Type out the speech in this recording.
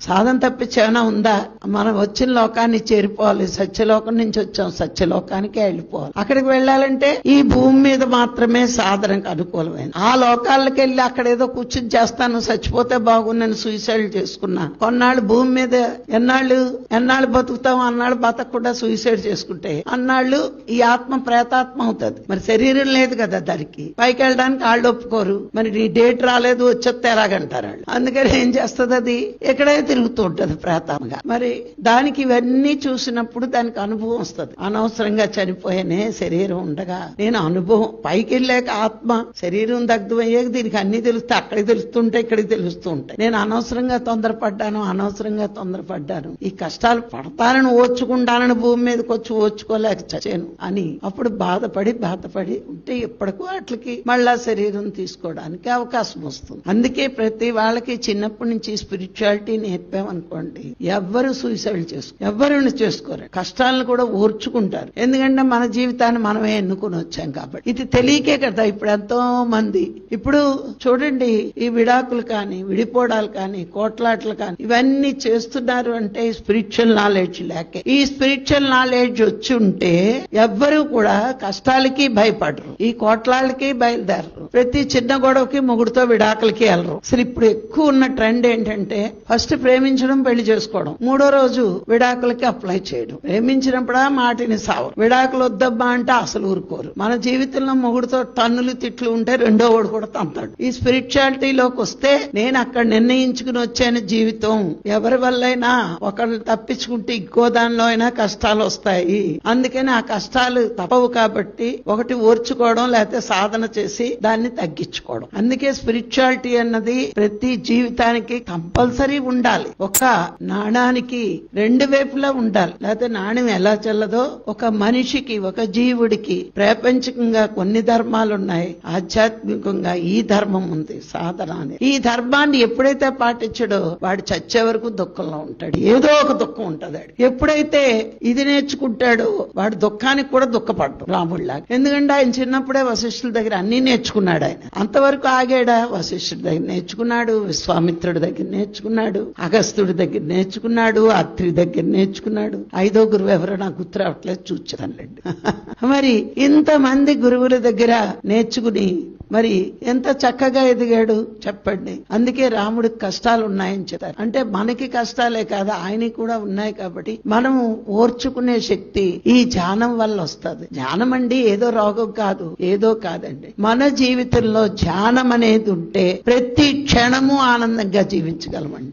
సాధన తప్పించేమైనా ఉందా? మనం వచ్చిన లోకాన్ని చేరిపోవాలి. సత్యలోకం నుంచి వచ్చాం. సత్యలోకానికే వెళ్ళిపోవాలి. అక్కడికి వెళ్ళాలంటే ఈ భూమి మీద మాత్రమే సాధనకు అనుకూలమైన ఆ లోకాలకు వెళ్ళి అక్కడ ఏదో కూర్చుని చేస్తాను చచ్చిపోతే బాగుందని సూసైడ్ చేసుకున్నా. కొన్నాళ్ళు భూమి మీద ఎన్నాళ్ళు ఎన్నాళ్ళు బతుకుతాం అన్నాళ్ళు బతకకుండా సూసైడ్ చేసుకుంటే అన్నాళ్ళు ఈ ఆత్మ ప్రేతాత్మ అవుతుంది. మరి శరీరం లేదు కదా దానికి. పైకి వెళ్ళడానికి వాళ్ళు ఒప్పుకోరు. మరి నీ డేట్ రాలేదు వచ్చేస్తే ఎలాగంటారు వాళ్ళు అందుకని ఏం చేస్తుంది అది? ఎక్కడైతే తిరుగుతూ ఉంటది ప్రేతాత్మగా మరి దానికి ఇవన్నీ చూసినప్పుడు దానికి అనుభవం వస్తుంది. అనవసరంగా చనిపోయేనే శరీరం ఉండగా నేను అనుభవం పైకి వెళ్ళాక ఆత్మ శరీరం దగ్ధమయ్యాక దీనికి అన్ని తెలుస్తాయి అక్కడికి తెలుస్తుంటే ఇక్కడికి తెలుస్తూ ఉంటాయి. నేను అనవసరంగా తొందరపడ్డాను అనవసరంగా తొందరపడ్డాను. ఈ కష్టాలు పడతానని ఓర్చుకుంటానని భూమి మీదకి వచ్చి ఓర్చుకోలేక చచ్చాను అని అప్పుడు బాధపడి బాధపడి ఉంటే ఎప్పటికో వాటికి మళ్ళా శరీరం తీసుకోవడానికి అవకాశం వస్తుంది. అందుకే ప్రతి వాళ్ళకి చిన్నప్పటి నుంచి స్పిరిచువాలిటీ చెప్పామనుకోండి ఎవ్వరు సూసైడ్ చేసుకో ఎవ్వరు చేసుకోరు. కష్టాలను కూడా ఓర్చుకుంటారు ఎందుకంటే మన జీవితాన్ని మనమే ఎన్నుకుని వచ్చాం కాబట్టి. ఇది తెలియకే కదా ఇప్పుడు ఎంతో మంది ఇప్పుడు చూడండి ఈ విడాకులు కానీ విడిపోవడాలు కానీ కోట్లాట్లు కానీ ఇవన్నీ చేస్తున్నారు అంటే స్పిరిచువల్ నాలెడ్జ్ లేక. ఈ స్పిరిచువల్ నాలెడ్జ్ వచ్చి ఉంటే ఎవ్వరూ కూడా కష్టాలకి భయపడరు. ఈ కోట్లాళ్ళకి బయలుదేరరు. ప్రతి చిన్న గొడవకి మొగుడుతో విడాకులకి వెళ్ళరు. అసలు ఇప్పుడు ఎక్కువ ఉన్న ట్రెండ్ ఏంటంటే ఫస్ట్ ప్రేమించడం పెళ్ళి చేసుకోవడం. మూడో రోజు విడాకులకి అప్లై చేయడం. ప్రేమించినప్పుడా మాటిని సావు విడాకులు వద్దబ్బా అంటే అసలు ఊరుకోరు. మన జీవితంలో మొగుడుతో టన్నులు తిట్లు ఉంటే రెండో వాడు కూడా తంతాడు. ఈ స్పిరిచువాలిటీలోకి వస్తే నేను అక్కడ నిర్ణయించుకుని వచ్చాను జీవితం. ఎవరి వల్లైనా ఒకళ్ళు తప్పించుకుంటే ఇంకో దానిలో అయినా కష్టాలు వస్తాయి. అందుకని ఆ కష్టాలు తప్పవు కాబట్టి ఒకటి ఓర్చుకోవడం లేకపోతే సాధన చేసి దాన్ని తగ్గించుకోవడం. అందుకే స్పిరిచువాలిటీ అన్నది ప్రతి జీవితానికి కంపల్సరీ ఉండాలి. ఒక నాణానికి రెండు వైపులా ఉండాలి. లేకపోతే నాణ్యం ఎలా చెల్లదో ఒక మనిషికి ఒక జీవుడికి ప్రాపంచికంగా కొన్ని ధర్మాలు ఉన్నాయి ఆధ్యాత్మికంగా ఈ ధర్మం ఉంది సాధన అని. ఈ ధర్మాన్ని ఎప్పుడైతే పాటించడో వాడు చచ్చే వరకు దుఃఖంలో ఉంటాడు. ఏదో ఒక దుఃఖం ఉంటుంది ఎప్పుడైతే ఇది నేర్చుకుంటాడో వాడు దుఃఖానికి కూడా దుఃఖపడ్డు రాముడిలాగా. ఎందుకంటే ఆయన చిన్నప్పుడే వశిష్ఠుల దగ్గర అన్ని నేర్చుకున్నాడు ఆయన. అంతవరకు ఆగాడా? వశిష్ఠుడి దగ్గర నేర్చుకున్నాడు విశ్వామిత్రుడి దగ్గర నేర్చుకున్నాడు. అగస్తుడి దగ్గర నేర్చుకున్నాడు అత్రి దగ్గర నేర్చుకున్నాడు. ఐదో గురువు ఎవరో నాకు గుర్తు రావట్లేదు చూచానులేండి మరి ఇంతమంది గురువుల దగ్గర నేర్చుకుని మరి ఎంత చక్కగా ఎదిగాడు చెప్పండి. అందుకే రాముడికి కష్టాలు ఉన్నాయని చెప్తారు అంటే మనకి కష్టాలే కాదు ఆయనకి కూడా ఉన్నాయి కాబట్టి మనము ఓర్చుకునే శక్తి ఈ ధ్యానం వల్ల వస్తుంది. ధ్యానం అండి ఏదో రోగం కాదు ఏదో కాదండి. మన జీవితంలో ధ్యానం అనేది ఉంటే ప్రతి క్షణము ఆనందంగా జీవించగలమండి.